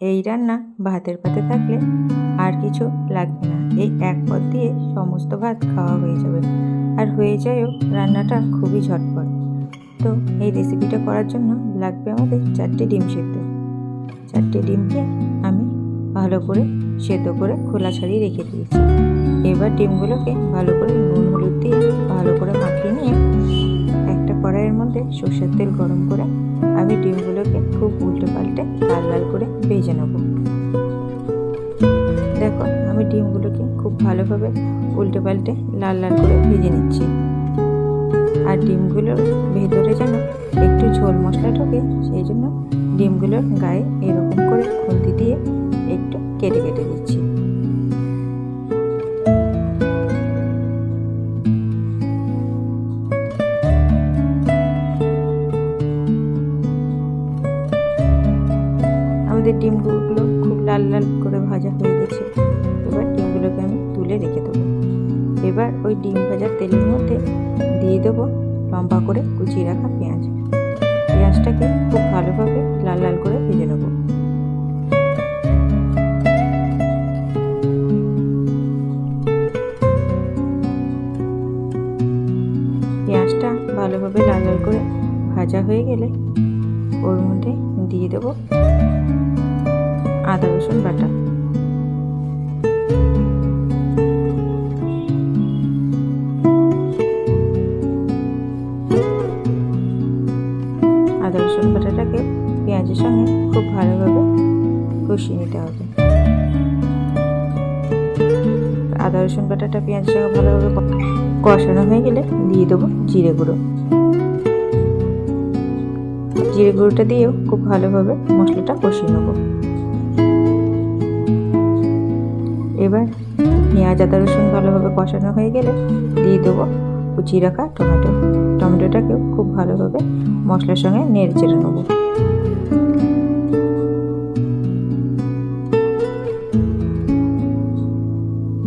এই রান্না ভাতের পাতে থাকলে আর কিছু লাগবে না। এই এক পদ দিয়ে সমস্ত ভাত খাওয়া হয়ে যাবে। আর হয়ে যায়ও রান্নাটা খুবই ঝটপট। তো এই রেসিপিটা করার জন্য লাগবে আমাদের চারটে ডিম সেদ্ধ। চারটে ডিমকে আমি ভালো করে সেদ্ধ করে খোলা ছাড়িয়ে রেখে দিয়েছি। এবার ডিমগুলোকে ভালো করে নুন হলুদ দিয়ে ভালো করে মাখিয়ে নিয়ে কড়াইয়ের মধ্যে সর্ষের তেল গরম করে আমি ডিমগুলোকে খুব উল্টে পাল্টে লাল লাল করে ভেজে নেব। দেখো, আমি ডিমগুলোকে খুব ভালোভাবে উল্টে পাল্টে লাল লাল করে ভেজে নিচ্ছি। আর ডিমগুলোর ভেতরে যেন একটু ঝোল মশলা ঢোকে, সেই জন্য ডিমগুলোর গায়ে এরকম করে খুন্তি দিয়ে একটু কেটে কেটে দিচ্ছি। ডিমগুলো খুব লাল লাল করে ভাজা হয়ে গেছে। এবার ডিমগুলোকে আমি তুলে রেখে দেবো। এবার ওই ডিম ভাজার তেলের মধ্যে দিয়ে দেবো লম্বা করে কুচিয়ে রাখা পেঁয়াজ। পেঁয়াজটাকে খুব ভালোভাবে লাল লাল করে ভেজে নেব। পেঁয়াজটা ভালোভাবে লাল লাল করে ভাজা হয়ে গেলে ওর মধ্যে দিয়ে দেবো আদা, রসুন বাটা। আদা, রসুন বাটাটাকে পেঁয়াজের সঙ্গে খুব ভালোভাবে কষিয়ে নিতে হবে। আদা, রসুন বাটাটা পেঁয়াজের সঙ্গে ভালোভাবে কষানো হয়ে গেলে দিয়ে দেবো জিরে গুঁড়ো। জিরে গুঁড়োটা দিয়েও খুব ভালোভাবে মশলাটা কষিয়ে নেব। এবার পেঁয়াজ, আদা, রসুন ভালোভাবে কষানো হয়ে গেলে দিয়ে দেবো কুচি রাখা টমেটো। টমেটোটাকেও খুব ভালোভাবে মশলার সঙ্গে নেড়ে চেড়ে নেব।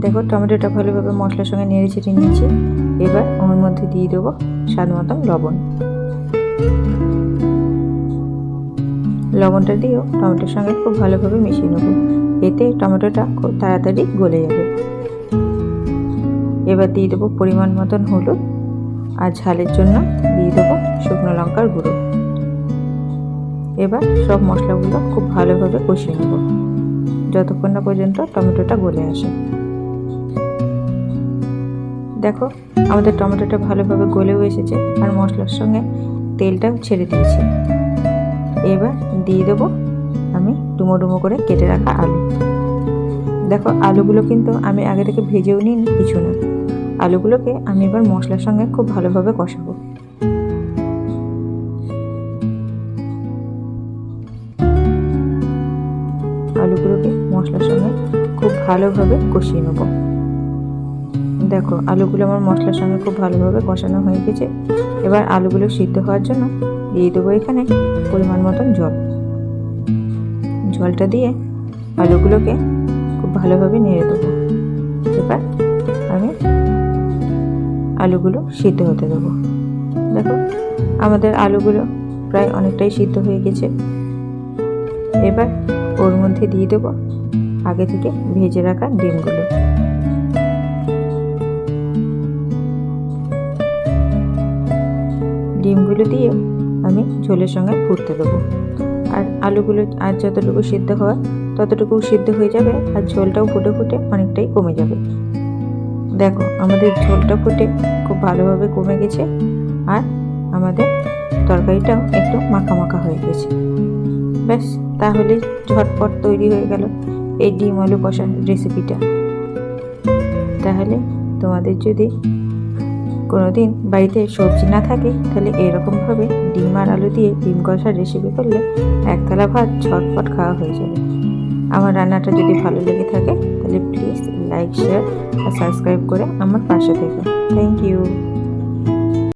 দেখো, টমেটোটা ভালোভাবে মশলার সঙ্গে নেড়ে চেড়ে নিয়েছি। এবার ওর মধ্যে দিয়ে দেবো স্বাদ মতন লবণ। লবণটা দিয়েও টমেটোর সঙ্গে খুব ভালোভাবে মিশিয়ে নেব। এতে টমেটোটা খুব তাড়াতাড়ি গলে যাবে। এবার দিয়ে দেবো পরিমাণ মতন হলুদ আর ঝালের জন্য দিয়ে দেবো শুকনো লঙ্কার গুঁড়ো। এবার সব মশলাগুলো খুব ভালোভাবে কষিয়ে নেব। যতক্ষণ না পর্যন্ত টমেটোটা গলে আসে। দেখো, আমাদের টমেটোটা ভালোভাবে গলেও এসেছে আর মশলার সঙ্গে তেলটাও ছেড়ে দিয়েছে। এবার দিয়ে দেবো আমি ডুমো ডুমো করে কেটে রাখা আলু। দেখো, আলুগুলো কিন্তু আমি আগে থেকে ভেজেও নিই কিছু না। আলুগুলোকে আমি এবার মশলার সঙ্গে খুব ভালোভাবে কষাবো। আলুগুলোকে মশলার সঙ্গে খুব ভালোভাবে কষিয়ে নেব। দেখো, আলুগুলো আমার মশলার সঙ্গে খুব ভালোভাবে কষানো হয়ে গেছে। এবার আলুগুলো সিদ্ধ হওয়ার জন্য দিয়ে দেবো এখানে পরিমাণ মতন জল। জলটা দিয়ে আলুগুলোকে খুব ভালোভাবে নেড়ে দেবো। এবার আমি আলুগুলো সিদ্ধ হতে দেবো। দেখো, আমাদের আলুগুলো প্রায় অনেকটাই সিদ্ধ হয়ে গেছে। এবার ওর মধ্যে দিয়ে দেবো আগে থেকে ভেজে রাখা ডিমগুলো। ডিমগুলো দিয়ে আমি ঝোলের সঙ্গে ফুটতে দেবো। আর আলুগুলো, আর যতটুকু সিদ্ধ হওয়া ততটুকু সিদ্ধ হয়ে যাবে আর ঝোলটাও ফুটে ফুটে অনেকটাই কমে যাবে। দেখো, আমাদের ঝোলটা ফুটে খুব ভালোভাবে কমে গেছে আর আমাদের তরকারিটাও একটু মাখা মাখা হয়ে গেছে। ব্যাস, তাহলে ঝটপট তৈরি হয়ে গেল এই ডিম আলু কষার রেসিপিটা তাহলে তোমাদের যদি কোনো দিন বাড়িতে সবজি না থাকে, তাহলে এরকমভাবে ডিম আর আলু দিয়ে ডিম কষার রেসিপি করলে একতলা ভাত ছটফট খাওয়া হয়ে যাবে। আমার রান্নাটা যদি ভালো লেগে থাকে, তাহলে প্লিজ লাইক শেয়ার আর সাবস্ক্রাইব করে আমার পাশে থেকে। Thank you